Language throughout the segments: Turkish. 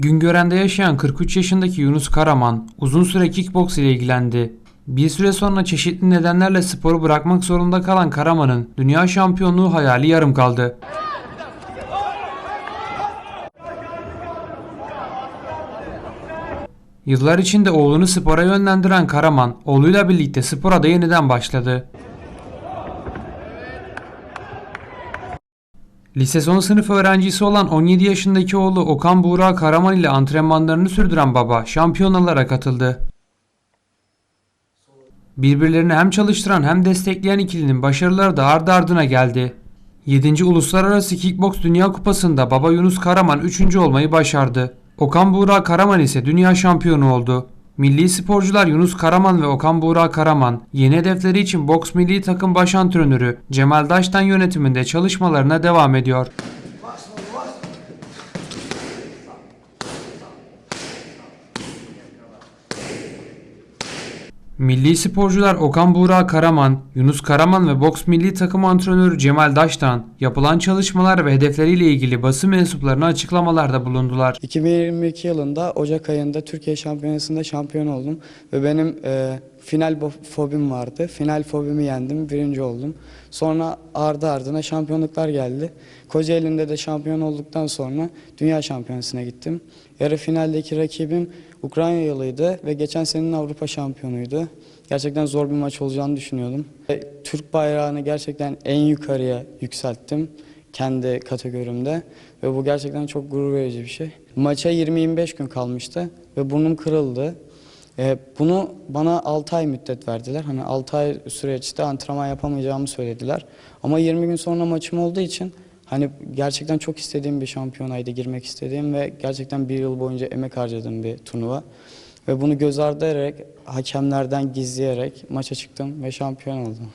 Güngören'de yaşayan 43 yaşındaki Yunus Karaman uzun süre kickboks ile ilgilendi. Bir süre sonra çeşitli nedenlerle sporu bırakmak zorunda kalan Karaman'ın dünya şampiyonluğu hayali yarım kaldı. Yıllar içinde oğlunu spora yönlendiren Karaman, oğluyla birlikte spora da yeniden başladı. Lise son sınıf öğrencisi olan 17 yaşındaki oğlu Okan Buğra Karaman ile antrenmanlarını sürdüren baba şampiyonalara katıldı. Birbirlerini hem çalıştıran hem destekleyen ikilinin başarıları da ardı ardına geldi. 7. Uluslararası Kickboks Dünya Kupası'nda baba Yunus Karaman 3. olmayı başardı. Okan Buğra Karaman ise dünya şampiyonu oldu. Milli sporcular Yunus Karaman ve Okan Buğra Karaman yeni hedefleri için boks milli takım baş antrenörü Cemal Daştan yönetiminde çalışmalarına devam ediyor. Milli sporcular Okan Buğra Karaman, Yunus Karaman ve boks milli takım antrenörü Cemal Daştan yapılan çalışmalar ve hedefleriyle ilgili basın mensuplarına açıklamalarda bulundular. 2022 yılında Ocak ayında Türkiye Şampiyonası'nda şampiyon oldum ve benim e, final fobim vardı. Final fobimi yendim, birinci oldum. Sonra ardı ardına şampiyonluklar geldi. Kocaeli'nde de şampiyon olduktan sonra Dünya Şampiyonası'na gittim. Yarı finaldeki rakibim Ukraynalıydı ve geçen senenin Avrupa şampiyonuydu. Gerçekten zor bir maç olacağını düşünüyordum. Ve Türk bayrağını gerçekten en yukarıya yükselttim kendi kategorimde ve bu gerçekten çok gurur verici bir şey. Maça 20-25 gün kalmıştı ve burnum kırıldı. Ee, bunu bana 6 ay müddet verdiler. Hani 6 ay süreçte antrenman yapamayacağımı söylediler. Ama 20 gün sonra maçım olduğu için hani gerçekten çok istediğim bir şampiyonaydı girmek istediğim ve gerçekten bir yıl boyunca emek harcadığım bir turnuva. Ve bunu göz ardı ederek, hakemlerden gizleyerek maça çıktım ve şampiyon oldum.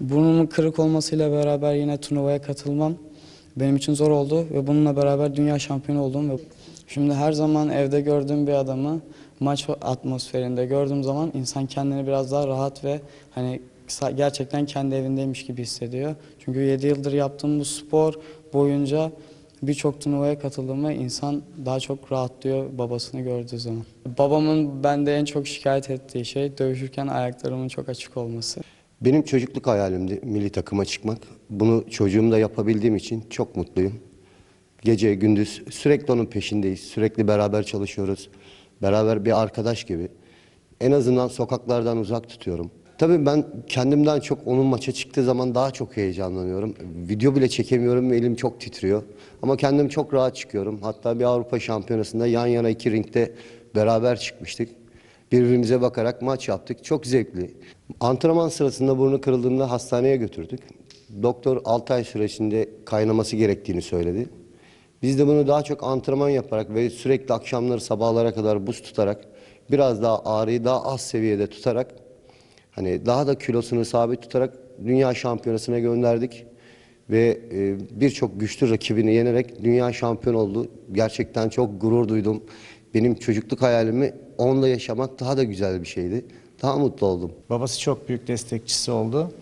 Burnumun kırık olmasıyla beraber yine turnuvaya katılmam benim için zor oldu ve bununla beraber dünya şampiyonu oldum. Ve şimdi her zaman evde gördüğüm bir adamı maç atmosferinde gördüğüm zaman insan kendini biraz daha rahat ve hani gerçekten kendi evindeymiş gibi hissediyor. Çünkü 7 yıldır yaptığım bu spor boyunca birçok turnuvaya katıldım ve insan daha çok rahatlıyor babasını gördüğü zaman. Babamın bende en çok şikayet ettiği şey dövüşürken ayaklarımın çok açık olması. Benim çocukluk hayalimdi milli takıma çıkmak. Bunu çocuğumda yapabildiğim için çok mutluyum. Gece gündüz sürekli onun peşindeyiz. Sürekli beraber çalışıyoruz. Beraber bir arkadaş gibi. En azından sokaklardan uzak tutuyorum. Tabii ben kendimden çok onun maça çıktığı zaman daha çok heyecanlanıyorum. Video bile çekemiyorum ve elim çok titriyor. Ama kendim çok rahat çıkıyorum. Hatta bir Avrupa Şampiyonası'nda yan yana iki ringde beraber çıkmıştık. Birbirimize bakarak maç yaptık. Çok zevkli. Antrenman sırasında burnu kırıldığında hastaneye götürdük. Doktor 6 ay süresinde kaynaması gerektiğini söyledi. Biz de bunu daha çok antrenman yaparak ve sürekli akşamları sabahlara kadar buz tutarak biraz daha ağrıyı daha az seviyede tutarak hani daha da kilosunu sabit tutarak dünya şampiyonasına gönderdik ve e, birçok güçlü rakibini yenerek dünya şampiyon oldu. Gerçekten çok gurur duydum. Benim çocukluk hayalimi onunla yaşamak daha da güzel bir şeydi. Daha mutlu oldum. Babası çok büyük destekçisi oldu.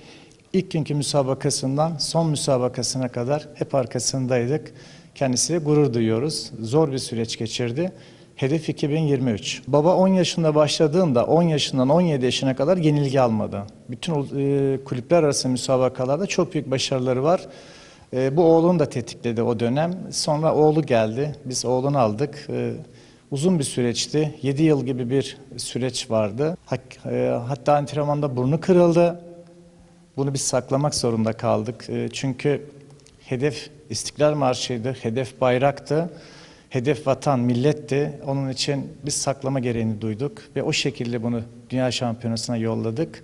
İlk günkü müsabakasından son müsabakasına kadar hep arkasındaydık. Kendisiyle gurur duyuyoruz. Zor bir süreç geçirdi. Hedef 2023. Baba 10 yaşında başladığında 10 yaşından 17 yaşına kadar yenilgi almadı. Bütün e, kulüpler arası müsabakalarda çok büyük başarıları var. E, bu oğlunu da tetikledi o dönem. Sonra oğlu geldi. Biz oğlunu aldık. E, Uzun bir süreçti. 7 yıl gibi bir süreç vardı. Hatta antrenmanda burnu kırıldı. Bunu biz saklamak zorunda kaldık. E, Çünkü hedef İstiklal Marşı'ydı, hedef bayraktı, hedef vatan, milletti. Onun için biz saklama gereğini duyduk ve o şekilde bunu Dünya Şampiyonası'na yolladık.